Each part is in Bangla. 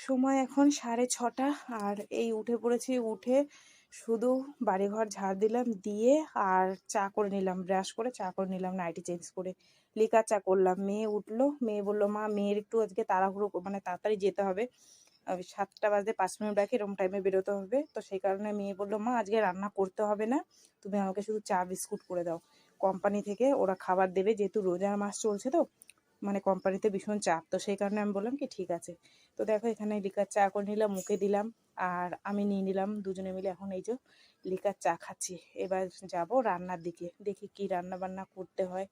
সময় এখন সাড়ে ছটা আর এই উঠে পড়েছি, উঠে শুধু বাড়িঘর ঝাড় দিলাম, দিয়ে আর চা করে নিলাম, ব্রাশ করে চা করে নিলাম, নাইটি চেঞ্জ করে। লিকার চা করলাম, মেয়ে উঠল, মেয়ে বলল, মা, মেয়ের একটু আজকে তাড়াহুড়ো মানে তাড়াতাড়ি যেতে হবে। সাতটা বাজে পাঁচ মিনিট বাকি, এরকম টাইমে বেরোতে হবে। তো সেই কারণে মেয়ে বলল, মা, আজকে রান্না করতে হবে না, তুমি আমাকে শুধু চা, বিস্কুট করে দাও। কোম্পানি থেকে ওরা খাবার দেবে, যেহেতু রোজার মাস চলছে তো মানে কোম্পানিতে ভীষণ চাপ। তো সেই কারণে আমি বললাম কি, ঠিক আছে। তো দেখো এখানে লিকার চা করে নিলাম, মুখে দিলাম, আর আমি নিয়ে নিলাম দুজনে মিলে এখন এই যে লিকার চা খাচ্ছি। এবার যাব রান্নার দিকে, দেখি কি রান্না বান্না করতে হয়।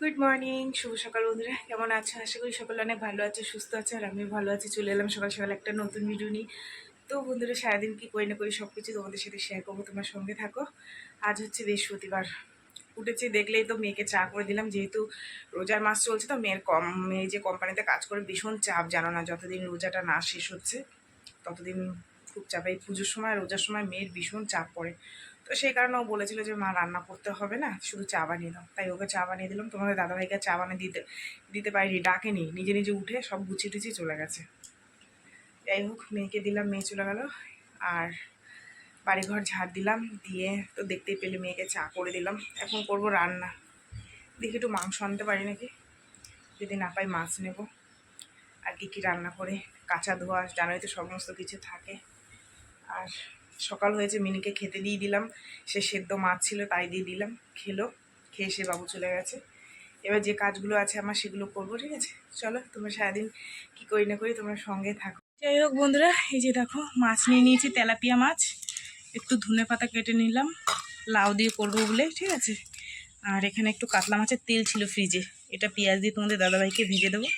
গুড মর্নিং শুভ সকাল বন্ধুরা। কেমন আছো? আশা করি সকলে অনেক ভালো আছে, সুস্থ আছে, আর আমিও ভালো আছি। চলে এলাম সকাল সকাল একটা নতুন ভিডিও নিয়ে। তো বন্ধুরা, সারাদিন কি করি না করি সব কিছু তোমাদের সাথে শেয়ার করব, তোমার সঙ্গে থাকো। আজ হচ্ছে বৃহস্পতিবার। উঠেছি, দেখলেই তো মেয়েকে চা করে দিলাম, যেহেতু রোজার মাস চলছে তো মেয়ের কম, মেয়ে যে কোম্পানিতে কাজ করে ভীষণ চাপ, জানো না, যতদিন রোজাটা না শেষ হচ্ছে, ততদিন খুব চাপ। এই পুজোর সময়, রোজার সময় মেয়ের ভীষণ চাপ পড়ে। তো সেই কারণে ও বলেছিল যে, মা, রান্না করতে হবে না, শুধু চা বানিয়ে দাও। তাই ওকে চা বানিয়ে দিলাম। তোমাদের দাদাভাইকে চা বানিয়ে দিতে দিতে পারিনি, ডাকেনি। নিজে নিজে উঠে সব গুছিয়ে টুচিয়ে চলে গেছে। যাই হোক, মেয়েকে দিলাম, মেয়ে চলে গেল। আর বাড়িঘর ঝাড় দিলাম, দিয়ে তো দেখতেই পেলে মেয়েকে চা করে দিলাম। এখন করব রান্না। দেখি একটু মাংস আনতে পারি নাকি? যদি না পাই মাছ নেব। আর কি কী রান্না করে? কাঁচা ধোয়া, জানোই তো সমস্ত কিছু থাকে। আর সকাল হয়েছে, মিনিকে খেতে দিয়ে দিলাম। সে সেদ্ধ মাছ ছিল, তাই দিয়ে দিলাম। খেলো, খেয়ে সে বাবু চলে গেছে। এবার যে কাজগুলো আছে আমার, সেগুলো করব, ঠিক আছে? চলো, তোমরা সারাদিন কী করি না করি তোমরা সঙ্গে থাকো। যাই হোক বন্ধুরা, এই যে দেখো, মাছ নিয়ে নিয়েছি, তেলাপিয়া মাছ। একটু ধনে পাতা কেটে নিলাম, লাউ দিয়ে করব বলে, ঠিক আছে? আর এখানে একটু কাতলা মাছের তেল ছিল ফ্রিজে, এটা পেঁয়াজ দিয়ে তোমাদের দাদাভাইকে ভেজে দেবো।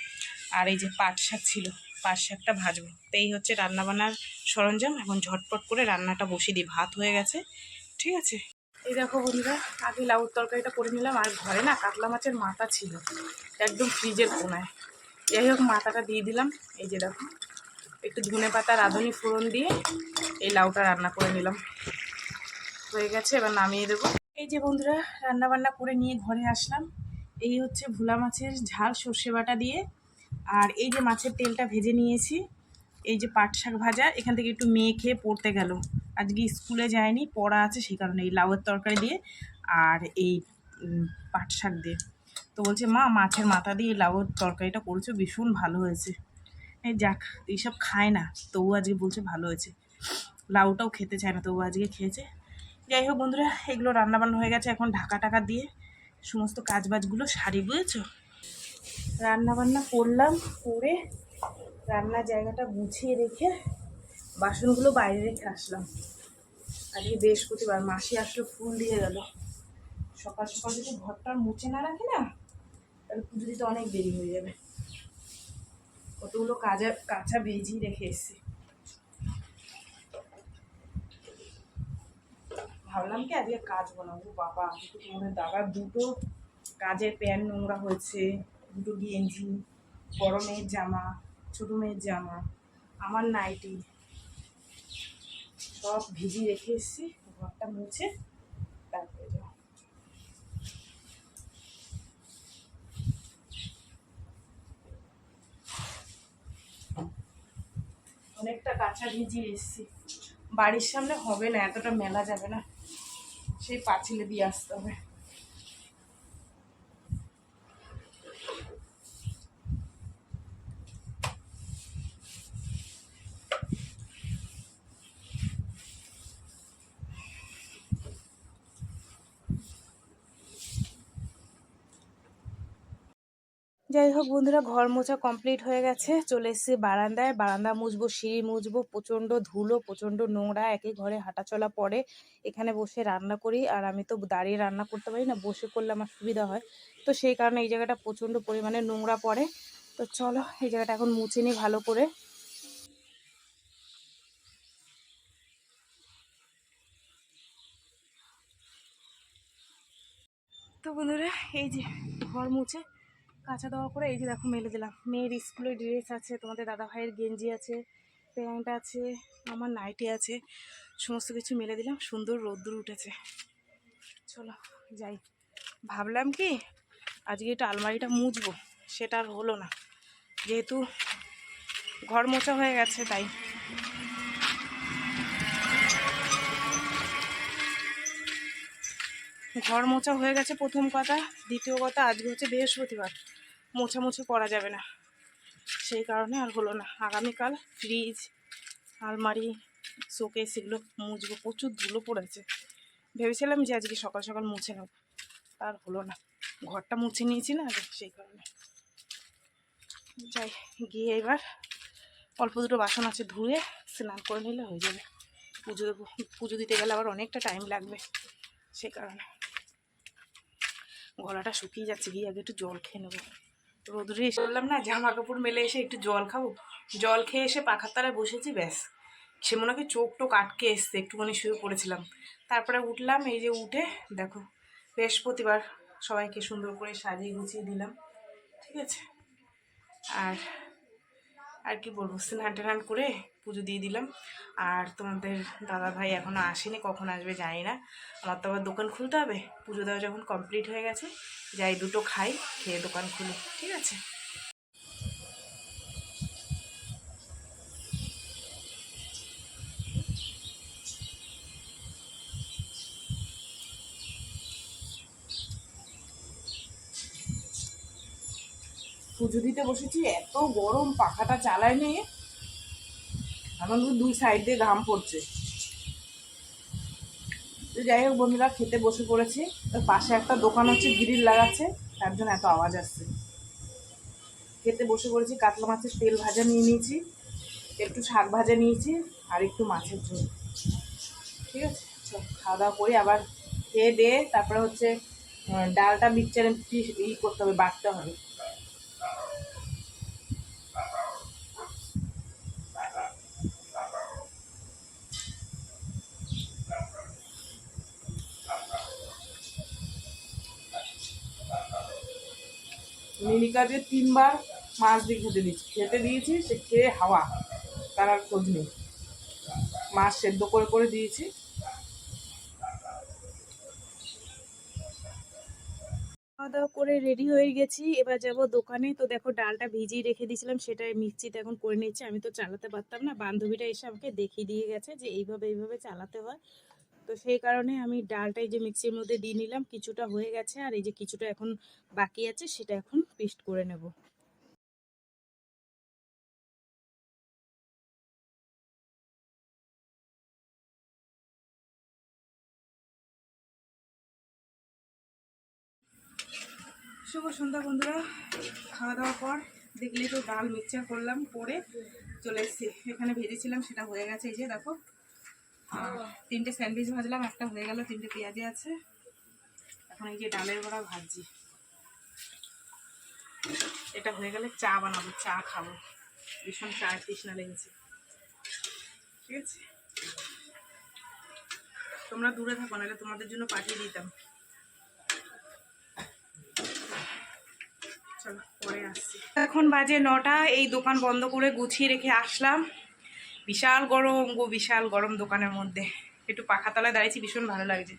আর এই যে পাট শাক ছিল, পাট শাকটা ভাজবো। তো এই হচ্ছে রান্নাবান্নার সরঞ্জাম, এখন ঝটপট করে রান্নাটা বসিয়ে দিই, ভাত হয়ে গেছে, ঠিক আছে? এই দেখো বন্ধুরা, আগে লাউর তরকারিটা করে নিলাম, আর ঘরে না কাতলা মাছের মাথা ছিল, একদম ফ্রিজের কোনায়। যাই হোক, মাথাটা দিয়ে দিলাম, এই যে দেখো। একটু ধনে পাতা, রাঁধুনি, ফোড়ন দিয়ে এই লাউটা রান্না করে নিলাম। হয়ে গেছে, এবার নামিয়ে দেবো। এই যে বন্ধুরা রান্না বান্না করে নিয়ে ঘরে আসলাম। এই হচ্ছে ভোলা মাছের ঝাল, সর্ষে বাটা দিয়ে। আর এই যে মাছের তেলটা ভেজে নিয়েছি, এই যে পাট শাক ভাজা, এখান থেকে একটু মেয়ে খেয়ে পড়তে গেল। আজকে স্কুলে যায়নি, পড়া আছে সেই কারণে এই লাউয়ের তরকারি দিয়ে আর এই পাট শাক দিয়ে। তো বলছে, মা, মাছের মাথা দিয়ে লাউয়ের তরকারিটা করেছ, ভীষণ ভালো হয়েছে। যাক, এইসব খায় না। তবু আজকে বলছে ভালো হয়েছে। লাউটাও খেতে চায় না, তবু আজকে খেয়েছে। যাই হোক বন্ধুরা, এগুলো রান্নাবান্না হয়ে গেছে এখন ঢাকা টাকা দিয়ে। সমস্ত কাজবাজগুলো সারি, বুঝেছ? রান্নাবান্না করলাম, করে রান্নার জায়গাটা গুছিয়ে রেখে বাসনগুলো বাইরে রেখে আসলাম। আজকে বৃহস্পতিবার, মাসি আসলো, ফুল দিয়ে গেল। সকাল সকাল যদি ঘরটা মুছে না রাখি না, তাহলে পুজো দিতে অনেক দেরি হয়ে যাবে। কতগুলো কাজা কাঁচা ভেজিয়ে রেখে এসেছি। ভাবলাম কি আজকে কাজ বানাবো, বাবা তোমাদের দাদার দুটো কাজের প্যান্ট নোংরা হয়েছে, দুটো গেঞ্জি, বড় মেয়ের জামা, ছোটো মেয়ের জামা, আমার নাইটি, সব ভিজিয়ে রেখে এসেছি, ঘরটা মুছে অনেকটা কাঁচা ভিজিয়ে এসেছি। বাড়ির সামনে হবে না, এতটা মেলা যাবে না। সেই পাঁচিলে দিয়ে আসতে হবে। যাই হোক বন্ধুরা, ঘর মোছা কমপ্লিট হয়ে গেছে। চলে এসেছি বারান্দায়। বারান্দা মুছবো, সিঁড়ি মুছবো, প্রচণ্ড ধুলো, প্রচণ্ড নোংরা একই ঘরে হাঁটাচলা পড়ে এখানে বসে রান্না করি। আর আমি তো দাঁড়িয়ে রান্না করতে পারি না, বসে করলে আমার সুবিধা হয়। তো সেই কারণে এই জায়গাটা প্রচণ্ড পরিমাণে নোংরা পড়ে। তো চলো, এই জায়গাটা এখন মুছে নিই ভালো করে। তো বন্ধুরা, এই যে ঘর মুছে কাঁচা দেওয়ার করে এই যে দেখো মেলে দিলাম। মেয়ের স্কুলের ড্রেস আছে, তোমাদের দাদা ভাইয়ের গেঞ্জি আছে, প্যান্ট আছে, আমার নাইটি আছে, সমস্ত কিছু মেলে দিলাম, সুন্দর রোদ্দুর উঠেছে। চলো যাই। ভাবলাম কি, আজকে একটু আলমারিটা মুছবো, সেটা আর হলো না। যেহেতু ঘর মোছা হয়ে গেছে, তাই। ঘর মোছা হয়ে গেছে প্রথম কথা, দ্বিতীয় কথা, আজকে হচ্ছে বৃহস্পতিবার। মোছামুছি করা যাবে না। সেই কারণে আর হলো না। আগামীকাল ফ্রিজ আলমারি শোকেস এগুলো মুছবো। প্রচুর ধুলো পড়েছে। ভেবেছিলাম যে আজকে সকাল সকাল মুছে নেব। আর হলো না। ঘরটা মুছে নিয়েছি না সেই কারণে। যাই, গিয়ে এবার অল্প দুটো বাসন আছে ধুয়ে স্নান করে নিলে হয়ে যাবে। পুজো দেবো, পুজো দিতে গেলে আবার অনেকটা টাইম লাগবে, সেই কারণে। গলাটা শুকিয়ে যাচ্ছে, গিয়ে আগে একটু জল খেয়ে নেব। রোদ্রে বললাম, না জামা কাপড় মেলে এসে একটু জল খাব। জল খেয়ে এসে পাখার তলায় বসেছি, ব্যাস। সে মনে হয় চোখ টোক আটকে এসছে, একটুখানি শুয়ে পড়েছিলাম। তারপরে উঠলাম, এই যে উঠে, দেখো, বৃহস্পতিবার সবাইকে সুন্দর করে সাজিয়ে গুছিয়ে দিলাম, ঠিক আছে? আর আর কি বলব, স্নান টান করে পুজো দিয়ে দিলাম। আর তোমাদের দাদা ভাই এখনও আসেনি, কখন আসবে জানি না। আমার তো আবার দোকান খুলতে হবে, পুজো দেওয়া যখন কমপ্লিট হয়ে গেছে, যাই দুটো খাই, খেয়ে দোকান খুলি, ঠিক আছে? পুজো দিতে বসেছি, এত গরম, পাখাটা চালায় নিয়ে তো দুই সাইড দিয়ে ঘাম পড়ছে। যাই হোক বন্ধুরা, খেতে বসে পড়েছি। ওর পাশে একটা দোকান হচ্ছে, গ্রিল লাগাচ্ছে, তার জন্য এত আওয়াজ আসছে। খেতে বসে পড়েছি, কাতলা মাছের তেল ভাজা নিয়ে নিয়েছি, একটু শাক ভাজা নিয়েছি, আর একটু মাছের ঝোল। ঠিক আছে? খাওয়া দাওয়া করি, আবার খেয়ে দিয়ে তারপরে হচ্ছে ডালটা মিক্সচারে ই করতে হবে, বাটতে হবে। মিনিকাকে তিনবার মাছ দিয়ে খেতে দিয়েছি। খেতে দিয়েছি, সে খেয়ে হাওয়া। তার আর খোঁজ নেই। মাছ সেদ্ধ করে করে দিয়েছি। খাওয়া দাওয়া করে রেডি হয়ে গেছি। এবার যাব দোকানে। তো দেখো, ডালটা ভিজিয়ে রেখে দিয়েছিলাম, সেটা মিক্সিতে এখন করে নিচ্ছি। আমি তো চালাতে পারতাম না। বান্ধবীটা এসে আমাকে দেখিয়ে দিয়ে গেছে যে এইভাবে এইভাবে চালাতে হয়। তো সেই কারণে আমি ডালটা এই যে মিক্সির মধ্যে দিয়ে নিলাম, কিছুটা হয়ে গেছে আর এই যে কিছুটা এখন বাকি আছে সেটা এখন পেস্ট করে নেব। শুভ সন্ধ্যা বন্ধুরা, খাওয়া দাওয়ার পর দেখলে তো ডাল মিক্সচার করলাম, করে চলে এসেছি। এখানে ভেজেছিলাম, সেটা হয়ে গেছে। এই যে দেখো তিনটে স্যান্ডউইচ ভাজলাম একটা হয়ে গেল তিনটে পেঁয়াজি আছে। এখন এই যে ডালের বড়া ভাজি এটা হয়ে গেলে চা বানাবো চা খাব। ভীষণ চায়ের তৃষ্ণা লেগেছে। ঠিক আছে? তোমরা দূরে থাকো নাহলে তোমাদের জন্য পাঠিয়ে দিতাম। চলো পরে আসছি। এখন বাজে নটা এই দোকান বন্ধ করে গুছিয়ে রেখে আসলাম। বিশাল গরম গো, বিশাল গরম দোকানের মধ্যে। একটু পাখা তলায় দাঁড়িয়েছি, ভীষণ ভালো লাগছে।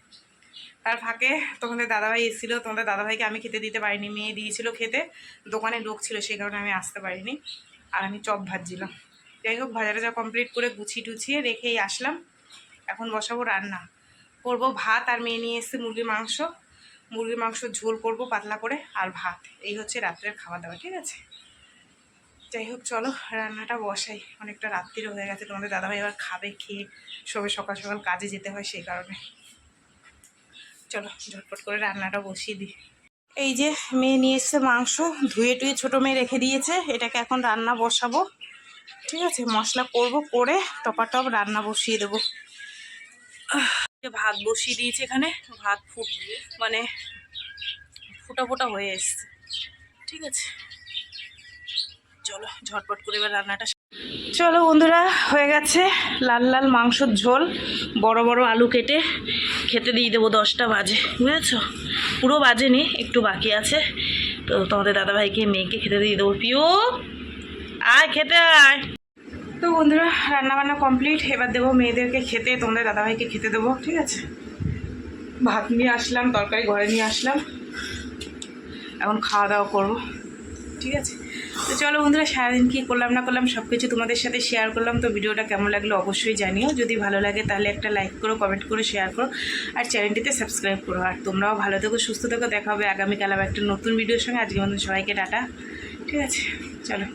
তার ফাঁকে তোমাদের দাদাভাই এসেছিল, তোমাদের দাদাভাইকে আমি খেতে দিতে পারিনি, মেয়ে দিয়েছিল খেতে। দোকানে লোক ছিল, সেই কারণে আমি আসতে পারিনি। আর আমি চপ ভাজছিলাম। যাই হোক ভাজা টাজা কমপ্লিট করে গুছিয়ে টুছিয়ে রেখেই আসলাম। এখন বসাবো রান্না। করব ভাত আর মেয়ে নিয়ে এসছে মুরগির মাংস। মুরগির মাংস ঝোল করব পাতলা করে, আর ভাত। এই হচ্ছে রাত্রের খাওয়া দাওয়া, ঠিক আছে? যাই হোক, চলো রান্নাটা বসাই। অনেকটা রাত্রিরও হয়ে গেছে, তোমাদের দাদাভাই এবার খাবে, খেয়ে সবে সকাল সকাল কাজে যেতে হয় সেই কারণে। চলো, ঝটপট করে রান্নাটা বসিয়ে দিই। এই যে মেয়ে নিয়ে এসছে মাংস, ধুয়ে টুয়ে ছোটো মেয়ে রেখে দিয়েছে, এটাকে এখন রান্না বসাবো। ঠিক আছে, মশলা করব, করে টপাটপ রান্না বসিয়ে দেবো। ভাত বসিয়ে দিয়েছে এখানে, ভাত ফুট মানে ফোটা ফোটা হয়ে এসছে। ঠিক আছে। চলো, ঝটপট করে এবার রান্নাটা চলো বন্ধুরা, হয়ে গেছে। লাল লাল মাংসর ঝোল, বড় বড় আলু কেটে খেতে দিয়ে দেবো দশটা বাজে, বুঝেছ? পুরো বাজেনি, একটু বাকি আছে। তো তোমাদের দাদাভাইকে, মেয়েকে খেতে দিয়ে দেবো। পিও আয় খেতে আয়। তো বন্ধুরা রান্না বান্না কমপ্লিট। এবার দেবো মেয়েদেরকে খেতে, তোমাদের দাদাভাইকে খেতে দেবো, ঠিক আছে? ভাত নিয়ে আসলাম, তরকারি ঘরে নিয়ে আসলাম। এখন খাওয়া দাওয়া করব, ঠিক আছে? তো চলো বন্ধুরা, সারাদিন কী করলাম না করলাম সব কিছু তোমাদের সাথে শেয়ার করলাম। তো ভিডিওটা কেমন লাগল অবশ্যই জানিও। যদি ভালো লাগে তাহলে একটা লাইক করো কমেন্ট করো শেয়ার করো, আর চ্যানেলটিতে সাবস্ক্রাইব করো। আর তোমরাও ভালো থেকো, সুস্থ থেকো। দেখা হবে আগামীকাল আবার একটা নতুন ভিডিওর সঙ্গে। আজকে মতন সবাইকে টাটা। ঠিক আছে? চলো।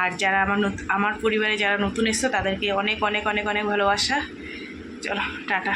আর যারা আমার আমার পরিবারে যারা নতুন এসছো, তাদেরকে অনেক অনেক অনেক অনেক ভালোবাসা। চলো, টাটা।